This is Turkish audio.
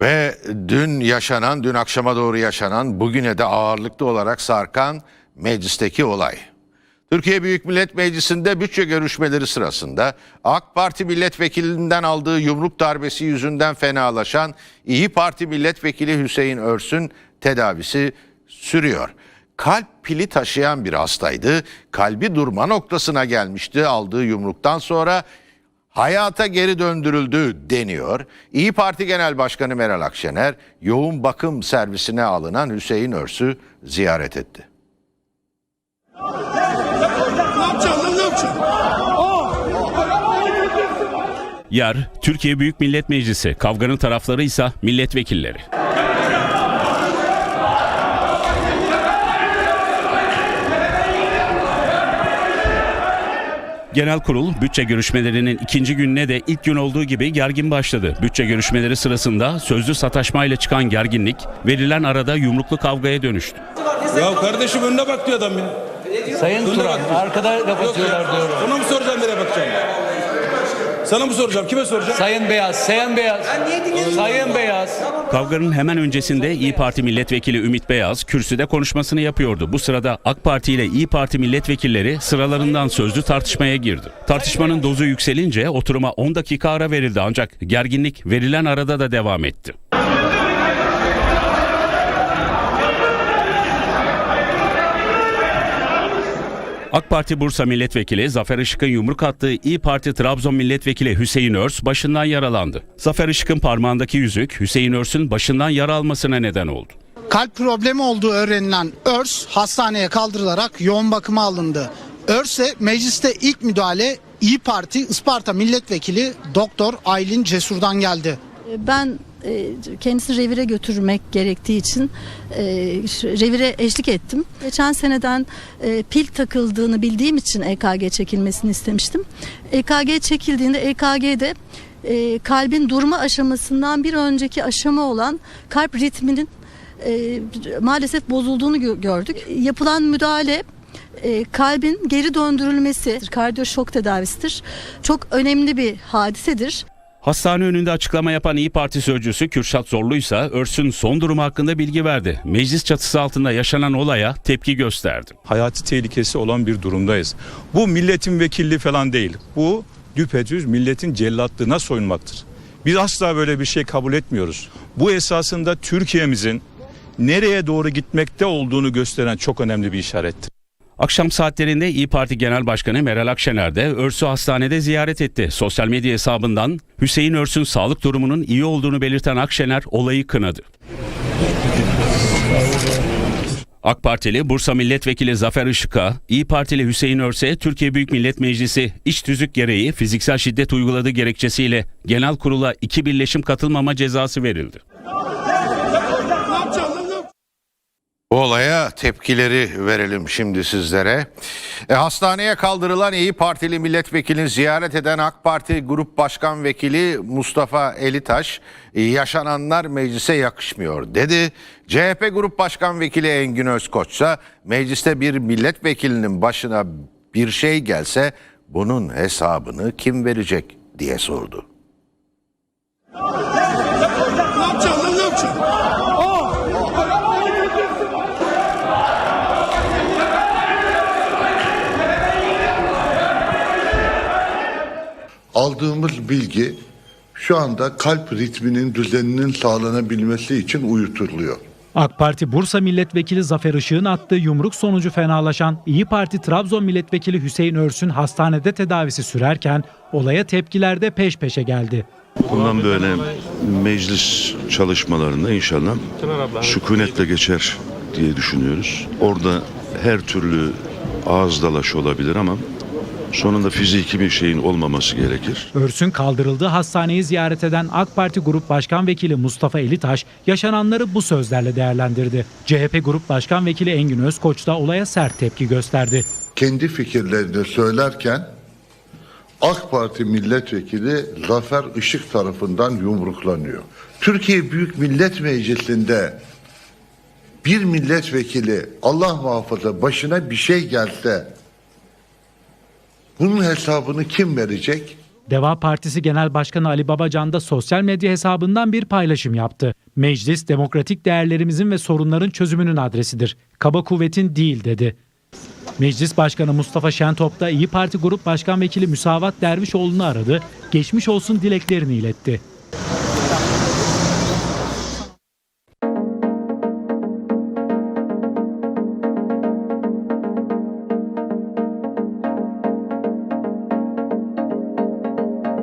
Ve dün yaşanan, dün akşama doğru yaşanan, bugüne de ağırlıklı olarak sarkan meclisteki olay. Türkiye Büyük Millet Meclisi'nde bütçe görüşmeleri sırasında AK Parti milletvekilinden aldığı yumruk darbesi yüzünden fenalaşan İyi Parti milletvekili Hüseyin Örsün tedavisi sürüyor. Kalp pili taşıyan bir hastaydı. Kalbi durma noktasına gelmişti aldığı yumruktan sonra hayata geri döndürüldü deniyor. İyi Parti Genel Başkanı Meral Akşener yoğun bakım servisine alınan Hüseyin Örs'ü ziyaret etti. Yer Türkiye Büyük Millet Meclisi, kavganın tarafları ise milletvekilleri. Genel kurul bütçe görüşmelerinin ikinci gününe de ilk gün olduğu gibi gergin başladı. Bütçe görüşmeleri sırasında sözlü sataşmayla çıkan gerginlik verilen arada yumruklu kavgaya dönüştü. Ya kardeşim önüne bak diyor adam ya. Sayın Turan arkada laf atıyorlar diyorum. Ona mı soracağım nereye bakacağım? Sana mı soracağım? Kime soracağım? Sayın Beyaz, Sayın Beyaz. Sayın Beyaz. Kavganın hemen öncesinde İyi Parti milletvekili Ümit Beyaz kürsüde konuşmasını yapıyordu. Bu sırada AK Parti ile İyi Parti milletvekilleri sıralarından sözlü tartışmaya girdi. Tartışmanın dozu yükselince oturuma 10 dakika ara verildi ancak gerginlik verilen arada da devam etti. AK Parti Bursa Milletvekili Zafer Işık'ın yumruk attığı İyi Parti Trabzon Milletvekili Hüseyin Örs başından yaralandı. Zafer Işık'ın parmağındaki yüzük Hüseyin Örs'ün başından yara almasına neden oldu. Kalp problemi olduğu öğrenilen Örs hastaneye kaldırılarak yoğun bakıma alındı. Örs'e mecliste ilk müdahale İyi Parti Isparta Milletvekili Doktor Aylin Cesur'dan geldi. Ben e, kendisini revire götürmek gerektiği için e, revire eşlik ettim. Geçen seneden e, pil takıldığını bildiğim için EKG çekilmesini istemiştim. EKG çekildiğinde EKG'de kalbin durma aşamasından bir önceki aşama olan kalp ritminin maalesef bozulduğunu gö- gördük. Yapılan müdahale kalbin geri döndürülmesi, kardiyoşok tedavisidir. Çok önemli bir hadisedir. Hastane önünde açıklama yapan İyi Parti sözcüsü Kürşat Zorlu ise Örs'ün son durumu hakkında bilgi verdi. Meclis çatısı altında yaşanan olaya tepki gösterdi. hayati tehlikesi olan bir durumdayız. Bu milletin vekilliği falan değil. Bu düpedüz milletin cellatlığına soyunmaktır. Biz asla böyle bir şey kabul etmiyoruz. Bu esasında Türkiye'mizin nereye doğru gitmekte olduğunu gösteren çok önemli bir işarettir. Akşam saatlerinde İyi Parti Genel Başkanı Meral Akşener de Örs'ü hastanede ziyaret etti. Sosyal medya hesabından Hüseyin Örs'ün sağlık durumunun iyi olduğunu belirten Akşener olayı kınadı. AK Partili Bursa Milletvekili Zafer Işık'a, İyi Partili Hüseyin Örse, Türkiye Büyük Millet Meclisi iç tüzük gereği fiziksel şiddet uyguladığı gerekçesiyle genel kurula iki birleşim katılmama cezası verildi. Bu olaya tepkileri verelim şimdi sizlere. E, hastaneye kaldırılan İyi Partili milletvekilini ziyaret eden AK Parti Grup Başkan Vekili Mustafa Elitaş "E, yaşananlar meclise yakışmıyor dedi. CHP Grup Başkan Vekili Engin Özkoç ise mecliste bir milletvekilinin başına bir şey gelse bunun hesabını kim verecek diye sordu. Aldığımız bilgi şu anda kalp ritminin düzeninin sağlanabilmesi için uyutuluyor. AK Parti Bursa Milletvekili Zafer Işık'ın attığı yumruk sonucu fenalaşan İyi Parti Trabzon Milletvekili Hüseyin Örsün hastanede tedavisi sürerken olaya tepkiler de peş peşe geldi. Bundan böyle meclis çalışmalarında inşallah sükunetle geçer diye düşünüyoruz. Orada her türlü ağız dalaşı olabilir ama sonunda fiziki bir şeyin olmaması gerekir. Örsün kaldırıldığı hastaneyi ziyaret eden AK Parti Grup Başkan Vekili Mustafa Elitaş yaşananları bu sözlerle değerlendirdi. CHP Grup Başkan Vekili Engin Özkoç da olaya sert tepki gösterdi. Kendi fikirlerini söylerken AK Parti milletvekili Zafer Işık tarafından yumruklanıyor. Türkiye Büyük Millet Meclisi'nde bir milletvekili Allah muhafaza başına bir şey gelse bunun hesabını kim verecek? Deva Partisi Genel Başkanı Ali Babacan da sosyal medya hesabından bir paylaşım yaptı. Meclis demokratik değerlerimizin ve sorunların çözümünün adresidir. Kaba kuvvetin değil dedi. Meclis Başkanı Mustafa Şentop da İyi Parti Grup Başkan Vekili Müsavat Dervişoğlu'nu aradı, geçmiş olsun dileklerini iletti.